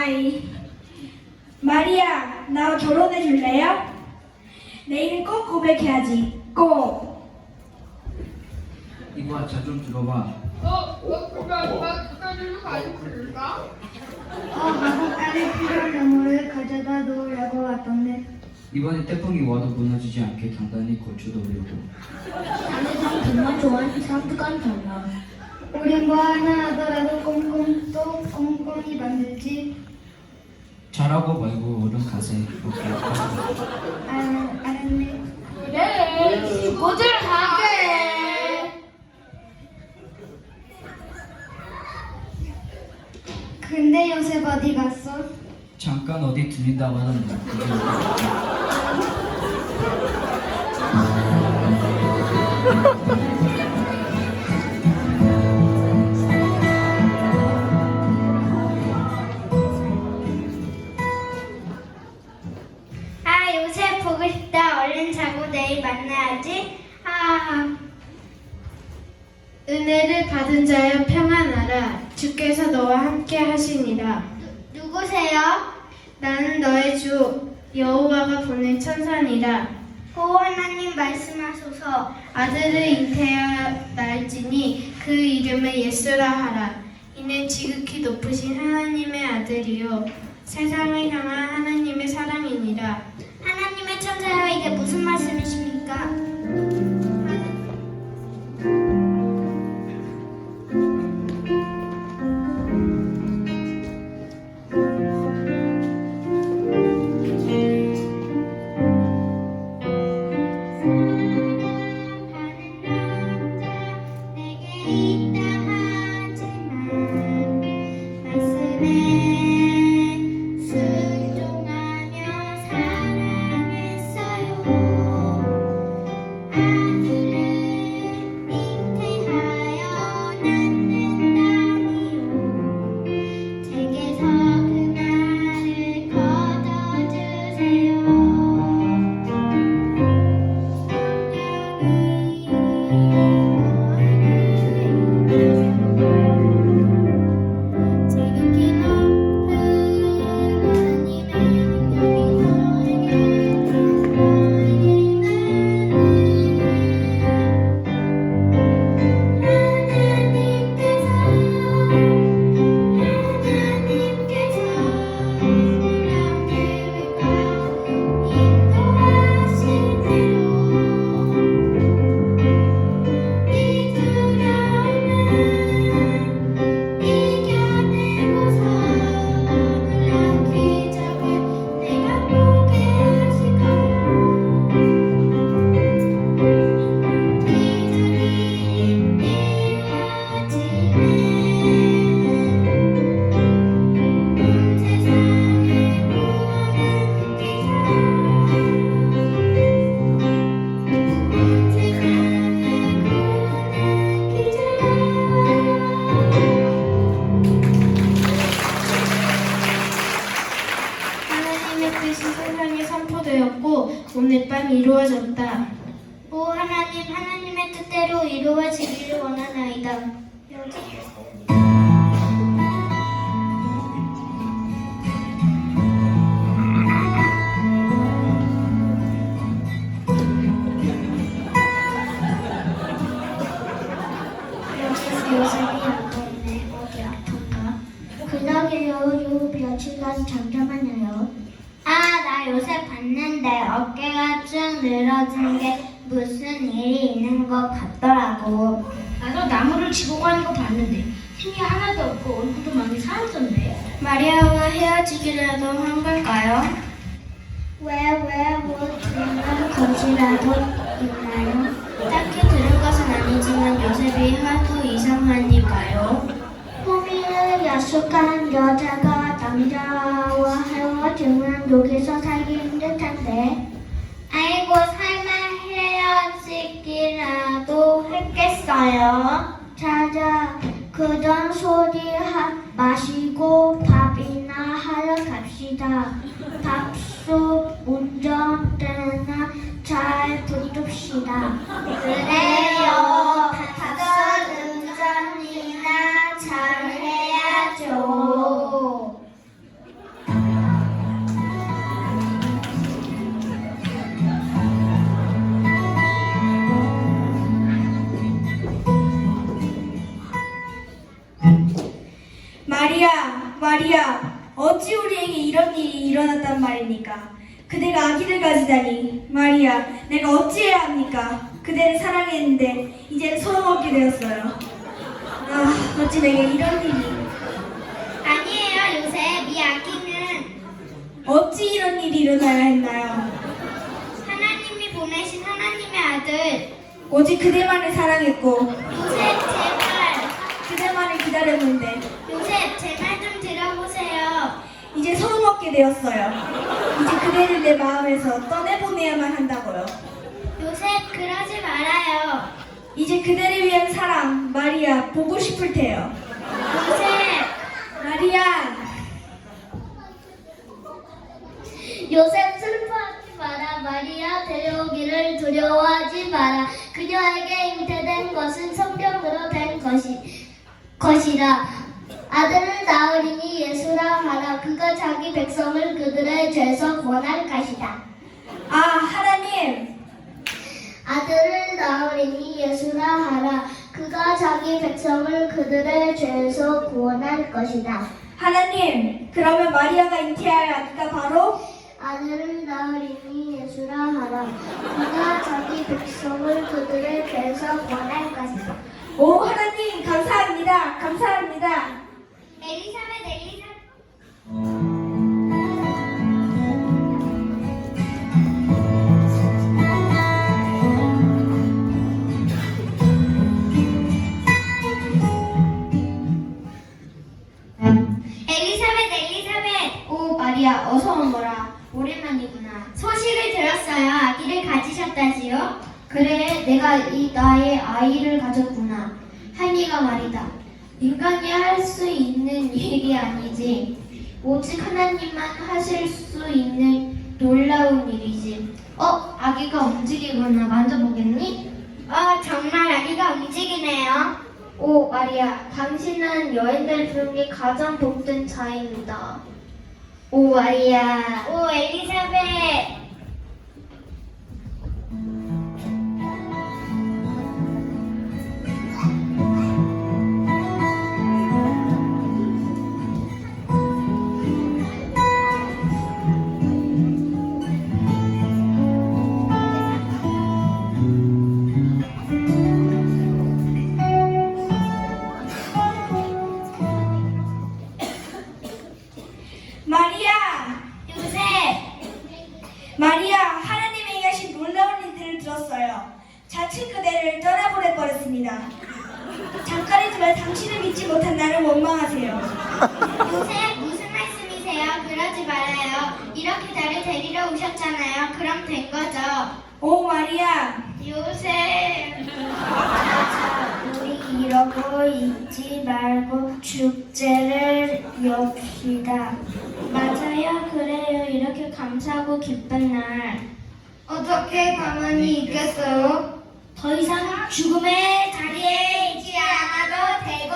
아이, 마리아, 나와 결혼해 줄래요? 내일 꼭 고백해야지. 꼭. 이거야 자좀 들어봐 어, 어, 그만, 나 그까지로 가지 그럴까? 어, 마법 안에 필요한 나무를 가져다 놓으려고 왔던데 이번에 태풍이 와도 무너지지 않게 단단히 고쳐놓으려고 나는 정말 좋아하는 사람들과는 달라. 우린 뭐 하나 하더라도 꼼꼼 또 꼼꼼히 만들지 잘하고 말고 얼른 가세 이렇게 아, 알았네 그래, 친구들 하게. 근데 요셉 어디 갔어? 잠깐 어디 들린다고 하는데 그게 은혜를 받은 자여 평안하라. 주께서 너와 함께 하시니라 누구세요? 나는 너의 주 여호와가 보낸 천사니라. 오 하나님 말씀하소서. 아들을 잉태하여 낳을지니 그 이름을 예수라 하라. 이는 지극히 높으신 하나님의 아들이요. 세상을 향한 하나님의 사랑이니라. 하나님의 천사여 이게 무슨 말씀이십니까? 오늘 밤 이루어졌다 오 하나님 하나님의 뜻대로 이루어지기를 원하나이다. 나도 나무를 지고 가는 거 봤는데 힘이 하나도 없고 얼굴도 많이 상했던데. 마리아와 헤어지기라도 한 걸까요? 왜, 왜, 뭐, 중요한 것이라도 있나요? 딱히 들은 것은 아니지만 요셉이 하도 이상하니까요. 호미를 약속한 여자가 남자와 헤어지면 여기서 살기 힘들 텐 했겠어요? 자자, 그런 소리 하, 마시고 밥이나 하러 갑시다. 밥솥 운전대나 잘 붙읍시다. 그래요. 말입니까? 그대가 아기를 가지다니 마리아 내가 어찌해야 합니까? 그대를 사랑했는데 이제 소용없게 되었어요. 아 어찌 내게 이런 일이 아니에요, 요셉. 이 아기는 어찌 이런 일이 일어나야 했나요? 하나님이 보내신 하나님의 아들. 오직 그대만을 사랑했고 요셉, 제발. 그대만을 기다렸는데 되었어요. 이제 그대를 내 마음에서 떠내보내야만 한다고요. 요셉, 그러지 말아요. 이제 그대를 위한 사랑 마리아 보고 싶을 테요. 요셉, 마리아 요셉 슬퍼하지 마라. 마리아 데려오기를 두려워하지 마라. 그녀에게 잉태된 것은 성경으로 된 것이, 것이라. 아들을 낳으리니 예수라 하라. 그가 자기 백성을 그들의 죄에서 구원할 것이다. 아 하나님 아들을 낳으리니 예수라 하라. 그가 자기 백성을 그들의 죄에서 구원할 것이다. 하나님 그러면 마리아가 잉태할 아기가 바로 아들을 낳으리니 예수라 하라. 그가 자기 백성을 그들의 죄에서 구원할 것이다. 오 하나님 감사합니다 감사합니다. 엘리사벳 엘리사벳. 엘리사벳 엘리사벳. 오 마리아 어서 오너라. 오랜만이구나. 소식을 들었어요 아기를 가지셨다지요? 그래 내가 이 나의 아이를 가졌구나. 한이가 말이다 인간이 할 수 있는 일이 아니지. 오직 하나님만 하실 수 있는 놀라운 일이지. 어 아기가 움직이구나 만져보겠니? 어 정말 아기가 움직이네요. 오 마리아 당신은 여인들 중에 가장 복된 자입니다. 오 마리아. 오 엘리사벳 오셨잖아요. 그럼 된 거죠. 오 마리아 요셉. 우리 이러고 있지 말고 축제를 엽시다. 맞아요. 그래요. 이렇게 감사하고 기쁜 날. 어떻게 가만히 있겠어요? 더 이상 죽음의 자리에 있지 않아도 되고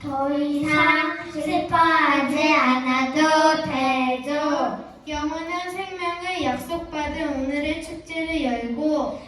더 이상 슬퍼하지 않아도 되죠. 영원한 생명을 약속받은 오늘의 축제를 열고!